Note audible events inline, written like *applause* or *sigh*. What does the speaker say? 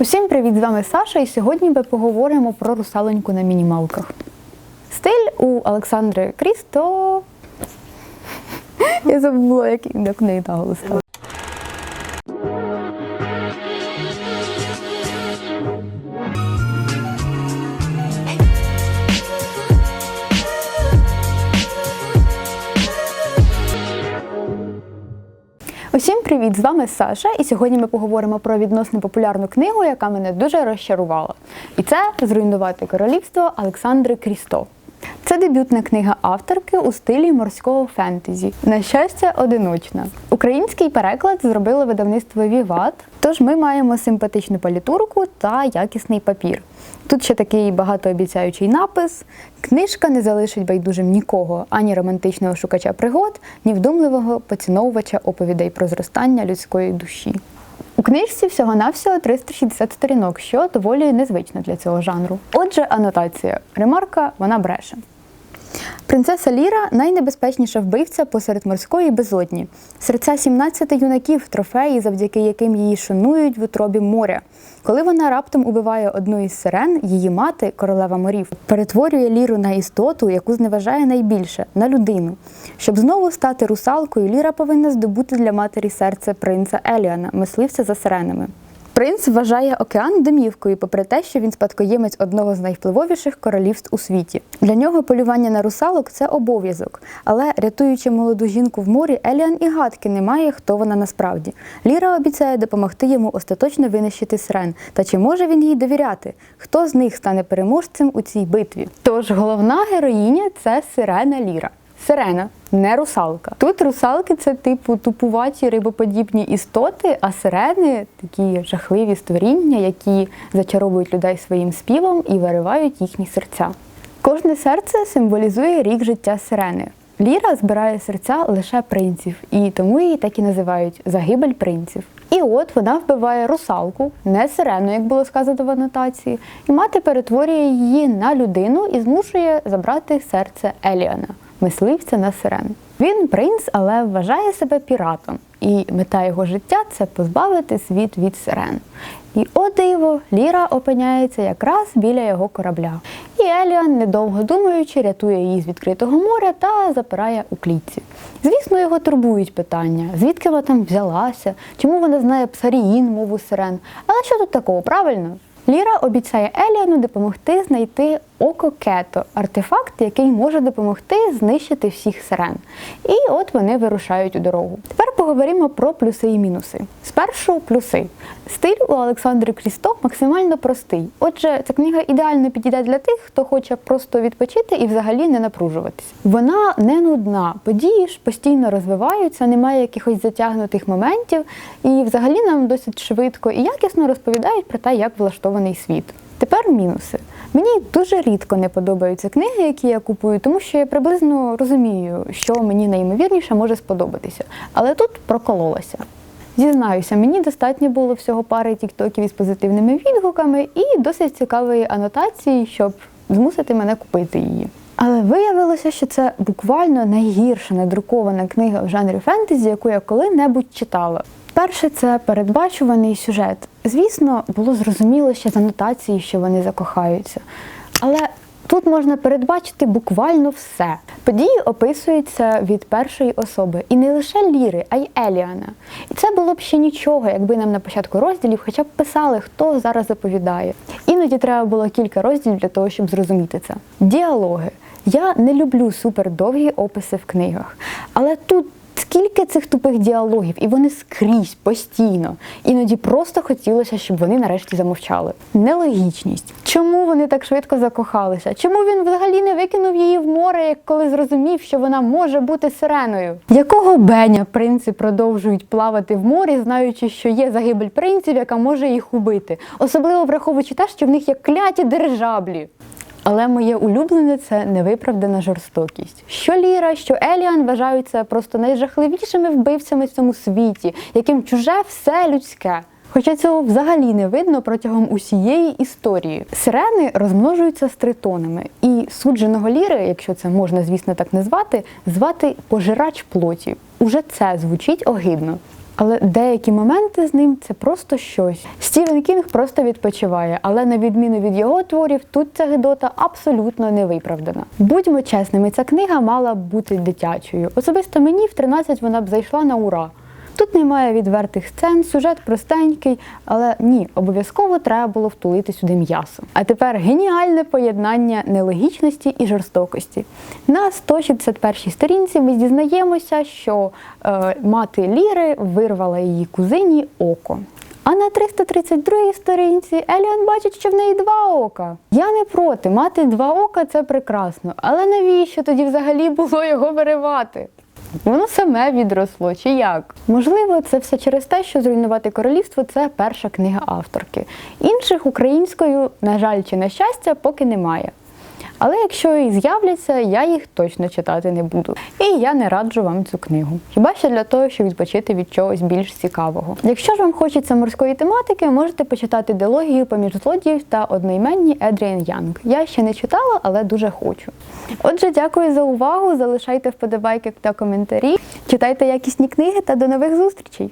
Усім привіт! З вами Саша, і сьогодні ми поговоримо про русалоньку на мінімалках. Стиль у Олександри Крісто. *laughs* Я забула, як, неї наголос Усім привіт! З вами Саша, і сьогодні ми поговоримо про відносно популярну книгу, яка мене дуже розчарувала. І це Зруйнувати королівство Олександри Крісто. Це дебютна книга авторки у стилі морського фентезі. На щастя, одиночна. Український переклад зробило видавництво Віват. Тож ми маємо симпатичну палітурку та якісний папір. Тут ще такий багатообіцяючий напис: книжка не залишить байдужим нікого, ані романтичного шукача пригод, ні вдумливого поціновувача оповідей про зростання людської душі. У книжці всього-навсього 360 сторінок, що доволі незвично для цього жанру. Отже, анотація. Ремарка вона бреше. Принцеса Ліра найнебезпечніша вбивця посеред морської безодні. Серця 17 юнаків трофеї, завдяки яким її шанують в утробі моря. Коли вона раптом убиває одну із сирен, її мати, королева морів, перетворює ліру на істоту, яку зневажає найбільше на людину. Щоб знову стати русалкою, Ліра повинна здобути для матері серце принца Еліана, мисливця за сиренами. Принц вважає океан домівкою, попри те, що він спадкоємець одного з найвпливовіших королівств у світі. Для нього полювання на русалок це обов'язок. Але рятуючи молоду жінку в морі, Еліан і гадки не має, хто вона насправді. Ліра обіцяє допомогти йому остаточно винищити сирен. Та чи може він їй довіряти? Хто з них стане переможцем у цій битві? Тож головна героїня це сирена Ліра. Сирена, не русалка. Тут русалки це типу тупуваті рибоподібні істоти, а сирени такі жахливі створіння, які зачаровують людей своїм співом і виривають їхні серця. Кожне серце символізує рік життя сирени. Ліра збирає серця лише принців, і тому її так і називають загибель принців. І от вона вбиває русалку, не сирену, як було сказано в анотації, і мати перетворює її на людину і змушує забрати серце Еліана мисливця на сирен. Він принц, але вважає себе піратом, і мета його життя це позбавити світ від сирен. І о диво, Ліра опиняється якраз біля його корабля. І Еліан, недовго думаючи, рятує її з відкритого моря та запирає у клітці. Звісно, його турбують питання, звідки вона там взялася, чому вона знає псаріїн, мову сирен. Але що тут такого, правильно? Ліра обіцяє Еліану допомогти знайти око кето, артефакт, який може допомогти знищити всіх сирен. І от вони вирушають у дорогу. Тепер поговоримо про плюси і мінуси. Спершу плюси. Стиль у Олександри Крісто максимально простий. Отже, ця книга ідеально підійде для тих, хто хоче просто відпочити і взагалі не напружуватись. Вона не нудна, події ж постійно розвиваються, немає якихось затягнутих моментів, і взагалі нам досить швидко і якісно розповідають про те, як влаштований світ. Тепер мінуси. Мені дуже рідко не подобаються книги, які я купую, тому що я приблизно розумію, що мені найімовірніше може сподобатися. Але тут прокололася. Зізнаюся, мені достатньо було всього пари тіктоків із позитивними відгуками і досить цікавої анотації, щоб змусити мене купити її. Але виявилося, що це буквально найгірша надрукована книга в жанрі фентезі, яку я коли-небудь читала. Перше, це передбачуваний сюжет. Звісно, було зрозуміло ще з анотації, що вони закохаються. Але тут можна передбачити буквально все. Події описуються від першої особи. І не лише Ліри, а й Еліана. І це було б ще нічого, якби нам на початку розділів хоча б писали, хто зараз заповідає. Іноді треба було кілька розділів для того, щоб зрозуміти це. Діалоги. Я не люблю супердовгі описи в книгах, але тут скільки цих тупих діалогів, і вони скрізь постійно. Іноді просто хотілося, щоб вони нарешті замовчали. Нелогічність. Чому вони так швидко закохалися? Чому він взагалі не викинув її в море, як коли зрозумів, що вона може бути сиреною? Якого беня принци продовжують плавати в морі, знаючи, що є загибель принців, яка може їх убити, особливо враховуючи те, що в них є кляті дирижаблі. Але моє улюблене це невиправдана жорстокість. Що Ліра, що Еліан вважаються просто найжахливішими вбивцями в цьому світі, яким чуже все людське. Хоча цього взагалі не видно протягом усієї історії. Сирени розмножуються з тритонами, і судженого ліри, якщо це можна, звісно, так назвати, звати пожирач плоті. Уже це звучить огидно. Але деякі моменти з ним це просто щось. Стівен Кінг просто відпочиває, але на відміну від його творів, тут ця гидота абсолютно не виправдана. Будьмо чесними, ця книга мала бути дитячою. Особисто мені в 13 вона б зайшла на ура. Тут немає відвертих сцен, сюжет простенький, але ні, обов'язково треба було втулити сюди м'ясо. А тепер геніальне поєднання нелогічності і жорстокості. На 161 сторінці ми дізнаємося, що е, мати Ліри вирвала її кузині око. А на 332 сторінці Еліон бачить, що в неї два ока. Я не проти, мати два ока це прекрасно. Але навіщо тоді взагалі було його виривати? Воно саме відросло, чи як? Можливо, це все через те, що зруйнувати королівство це перша книга авторки. Інших українською, на жаль, чи на щастя, поки немає. Але якщо і з'являться, я їх точно читати не буду. І я не раджу вам цю книгу. Хіба що для того, щоб відпочити від чогось більш цікавого. Якщо ж вам хочеться морської тематики, можете почитати дилогію поміж злодіїв та одноіменні Едріан Янг. Я ще не читала, але дуже хочу. Отже, дякую за увагу. Залишайте вподобайки та коментарі. Читайте якісні книги та до нових зустрічей!